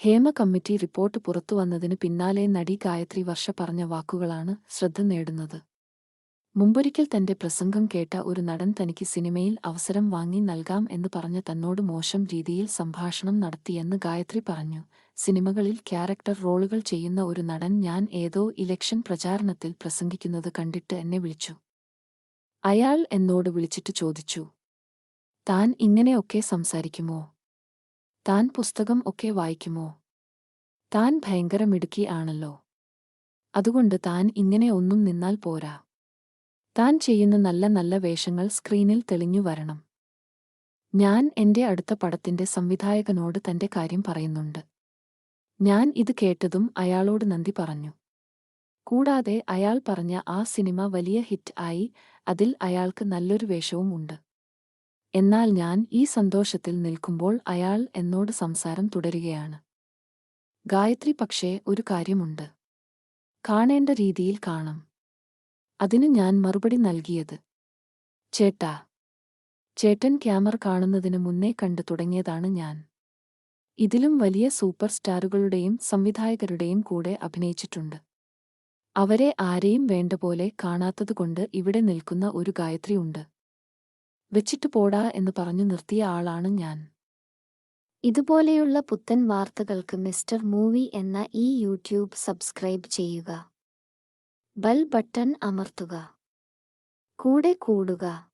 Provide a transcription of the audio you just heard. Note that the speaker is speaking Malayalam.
ഹേമ കമ്മിറ്റി റിപ്പോർട്ട് പുറത്തുവന്നതിന് പിന്നാലെ നടി ഗായത്രി വർഷ പറഞ്ഞ വാക്കുകളാണ് ശ്രദ്ധ നേടുന്നത്. മുമ്പൊരിക്കൽ തന്റെ പ്രസംഗം കേട്ട ഒരു നടൻ തനിക്ക് സിനിമയിൽ അവസരം വാങ്ങി നൽകാം എന്ന് പറഞ്ഞ് തന്നോട് മോശം രീതിയിൽ സംഭാഷണം നടത്തിയെന്ന് ഗായത്രി പറഞ്ഞു. സിനിമകളിൽ ക്യാരക്ടർ റോളുകൾ ചെയ്യുന്ന ഒരു നടൻ ഞാൻ ഏതോ ഇലക്ഷൻ പ്രചാരണത്തിൽ പ്രസംഗിക്കുന്നത് കണ്ടിട്ട് എന്നെ വിളിച്ചു. അയാൾ എന്നോട് വിളിച്ചിട്ട് ചോദിച്ചു. താൻ ഇങ്ങനെയൊക്കെ സംസാരിക്കുമോ? താൻ പുസ്തകം ഒക്കെ വായിക്കുമോ? താൻ ഭയങ്കര മിടുക്കി ആണല്ലോ. അതുകൊണ്ട് താൻ ഇങ്ങനെ ഒന്നും നിന്നാൽ പോരാ. താൻ ചെയ്യുന്ന നല്ല നല്ല വേഷങ്ങൾ സ്ക്രീനിൽ തെളിഞ്ഞു വരണം. ഞാൻ എന്റെ അടുത്ത പടത്തിന്റെ സംവിധായകനോട് തന്റെ കാര്യം പറയുന്നുണ്ട്. ഞാൻ ഇത് കേട്ടതും അയാളോട് നന്ദി പറഞ്ഞു. കൂടാതെ അയാൾ പറഞ്ഞ ആ സിനിമ വലിയ ഹിറ്റ് ആയി അതിൽ അയാൾക്ക് നല്ലൊരു വേഷവും ഉണ്ട്. എന്നാൽ ഞാൻ ഈ സന്തോഷത്തിൽ നിൽക്കുമ്പോൾ അയാൾ എന്നോട് സംസാരം തുടരുകയാണ്. ഗായത്രി പക്ഷേ ഒരു കാര്യമുണ്ട്. കാണേണ്ട രീതിയിൽ കാണാം. അതിന് ഞാൻ മറുപടി നൽകിയത്. ചേട്ടാ ചേട്ടൻ ക്യാമറ കാണുന്നതിന് മുന്നേ കണ്ടു തുടങ്ങിയതാണ് ഞാൻ. ഇതിലും വലിയ സൂപ്പർ സ്റ്റാറുകളുടെയും സംവിധായകരുടെയും കൂടെ അഭിനയിച്ചിട്ടുണ്ട്. അവരെ ആരെയും വേണ്ട പോലെ കാണാത്തതുകൊണ്ട് ഇവിടെ നിൽക്കുന്ന ഒരു ഗായത്രി ഉണ്ട്. വെച്ചിട്ട് പോടാ എന്ന് പറഞ്ഞു നിർത്തിയ ആളാണ് ഞാൻ. ഇതുപോലെയുള്ള പുത്തൻ വാർത്തകൾക്ക് മിസ്റ്റർ മൂവി എന്ന ഈ യൂട്യൂബ് സബ്സ്ക്രൈബ് ചെയ്യുക. ബൽ ബട്ടൺ അമർത്തുക. കൂടെ കൂടുക.